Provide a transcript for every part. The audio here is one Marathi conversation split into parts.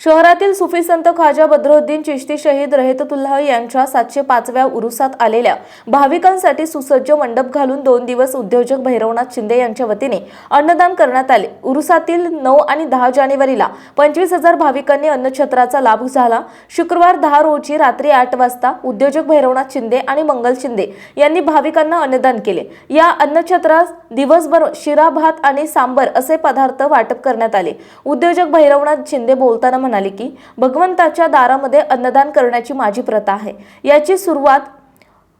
शहरातील सुफी संत ख्वाजा बद्रुद्दीन चिश्ती शहीद रहेतुल्लाह यांच्या सातशे पाचव्या उरुसात आलेल्या भाविकांसाठी सुसज्ज मंडप घालून दोन दिवस उद्योजक भैरवनाथ शिंदे यांच्या वतीने अन्नदान करण्यात आले. उरुसातील नऊ आणि दहा जानेवारीला पंचवीस हजार भाविकांनी अन्नछत्राचा लाभ झाला. शुक्रवार दहा रोजी रात्री आठ वाजता उद्योजक भैरवनाथ शिंदे आणि मंगल शिंदे यांनी भाविकांना अन्नदान केले. या अन्नछत्रास दिवसभर शिरा भात आणि सांबर असे पदार्थ वाटप करण्यात आले. उद्योजक भैरवनाथ शिंदे बोलताना म्हणाले की भगवंताच्या दारामध्ये अन्नदान करण्याची माझी प्रथा आहे. याची सुरुवात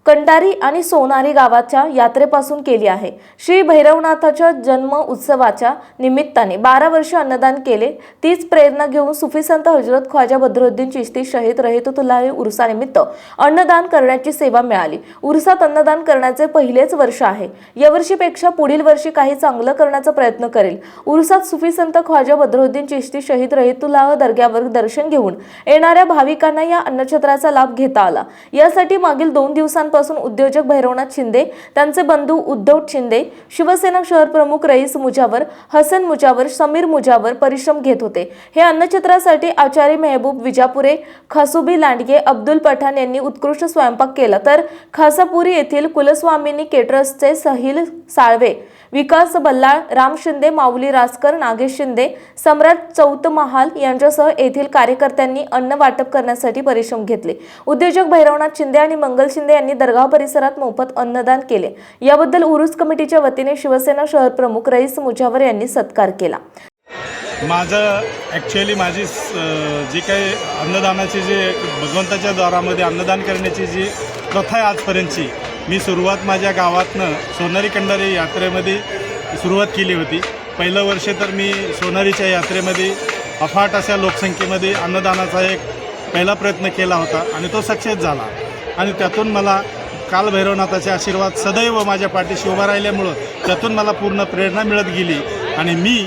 कंडारी आणि सोनारी गावाच्या यात्रेपासून केली आहे. श्री भैरवनाथाच्या जन्म उत्सवाच्या निमित्ताने बारा वर्ष अन्नदान केले. तीच प्रेरणा घेऊन सुफी संत हजरत ख्वाजा बद्रुद्दीन चिश्ती शहीद रहेतुल्लाही उर्सानिमित्त अन्नदान करण्याची सेवा मिळाली. उर्सात अन्नदान करण्याचे पहिलेच वर्ष आहे. यावर्षीपेक्षा पुढील वर्षी काही चांगलं करण्याचा प्रयत्न करेल. उर्सात सुफी संत ख्वाजा बद्रुद्दीन चिश्ती शहीद रहेतुल्लाह दर्ग्यावर दर्शन घेऊन येणाऱ्या भाविकांना या अन्नछत्राचा लाभ घेता आला. यासाठी मागील दोन दिवसांपासून उद्योजक भैरवनाथ शिंदे त्यांचे बंधू उद्धव शिंदे शिवसेना शहर प्रमुख रईस मुजावर हसन मुजावर समीर मुजावर परिश्रम घेत होते. हे अन्नचित्रासाठी आचार्य मेहबूब विजापुरे खासुबी लांडगे अब्दुल पठाण यांनी उत्कृष्ट स्वयंपाक केला. तर खासापुरी येथील कुलस्वामिनी केटरसचे सहिल साळवे विकास बल्लाळ राम शिंदे माऊली रासकर नागेश शिंदे सम्राट चौतमहाल यांच्यासह येथील कार्यकर्त्यांनी अन्न वाटप करण्यासाठी परिश्रम घेतले. उद्योजक भैरवनाथ शिंदे आणि मंगल शिंदे यांनी दरगाव परिसरात मोफत अन्नदान केले. याबद्दल उरुस कमिटीच्या वतीने शिवसेना शहर प्रमुख रईस मुजावर यांनी सत्कार केला. माझं ॲक्च्युअली माझी जी काही अन्नदानाची जी भगवंताच्या द्वारामध्ये अन्नदान करण्याची जी प्रथा आहे आजपर्यंतची मी सुरुवात माझ्या गावातनं सोनारी कंडारी यात्रेमध्ये सुरुवात केली होती. पहिलं वर्ष तर मी सोनारीच्या यात्रेमध्ये अफाट अशा लोकसंख्येमध्ये अन्नदानाचा एक पहिला प्रयत्न केला होता आणि तो सक्सेस झाला. आणि त्यातून मला काल भैरवनाथाचे आशीर्वाद सदैव माझ्या पाठीशी उभा राहिल्यामुळं त्यातून मला पूर्ण प्रेरणा मिळत गेली. आणि मी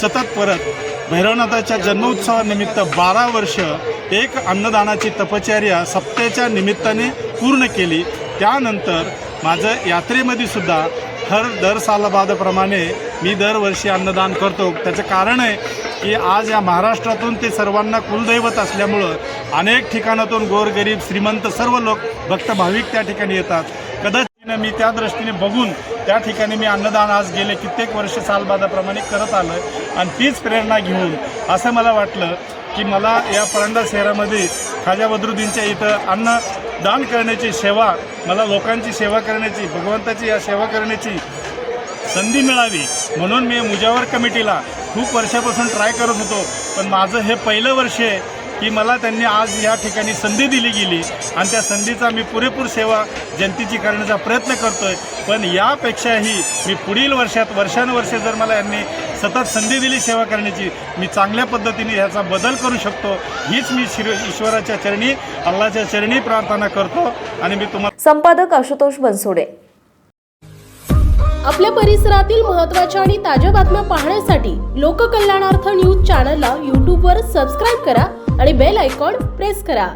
सतत परत भैरवनाथाच्या जन्मोत्सवानिमित्त बारा वर्ष एक अन्नदानाची तपचर्या सप्तेच्या निमित्ताने पूर्ण केली. त्यानंतर माझं यात्रेमध्ये सुद्धा हर दर सालबादप्रमाणे मी दरवर्षी अन्नदान करतो. त्याचं कारण आहे की आज या महाराष्ट्रातून ते सर्वांना कुलदैवत असल्यामुळं अनेक ठिकाणातून गोरगरीब श्रीमंत सर्व लोक भक्त भाविक त्या ठिकाणी येतात. कदाचित मी त्या दृष्टीने बघून त्या ठिकाणी मी अन्नदान आज गेले कित्येक वर्ष सालबादाप्रमाणे करत आलं आणि तीच प्रेरणा घेऊन असं मला वाटलं की मला या परंडा शहरामध्ये खाजा बद्रुद्दीनच्या इथं अन्न दान करण्याची सेवा मला लोकांची सेवा करण्याची भगवंताची या सेवा करण्याची संधी मिळावी. म्हणून मी मुजावर कमिटीला खूप वर्षापासून ट्राय करत होतो. पण माझं हे पहिलं वर्ष आहे की मला त्यांनी आज या ठिकाणी संधी दिली गेली आणि त्या संधीचा मी पुरेपूर सेवा जनतेची करण्याचा प्रयत्न करतोय. पण यापेक्षाही मी पुढील वर्षात वर्षानुवर्षे जर मला यांनी सतत संधी दिली सेवा करण्याची. मी चांगल्या पद्धतीने ह्याचा बदल करू शकतो. हीच मी ईश्वराच्या चरणी अल्लाच्या चरणी प्रार्थना करतो. आणि मी तुम्हाला संपादक आशुतोष बनसोडे. आपल्या परिसरातील महत्त्वाच्या आणि ताज्या बातम्या पाहण्यासाठी लोककल्याणार्थ न्यूज चॅनलला यूट्यूबवर सबस्क्राईब करा आणि बेल आयकॉन प्रेस करा.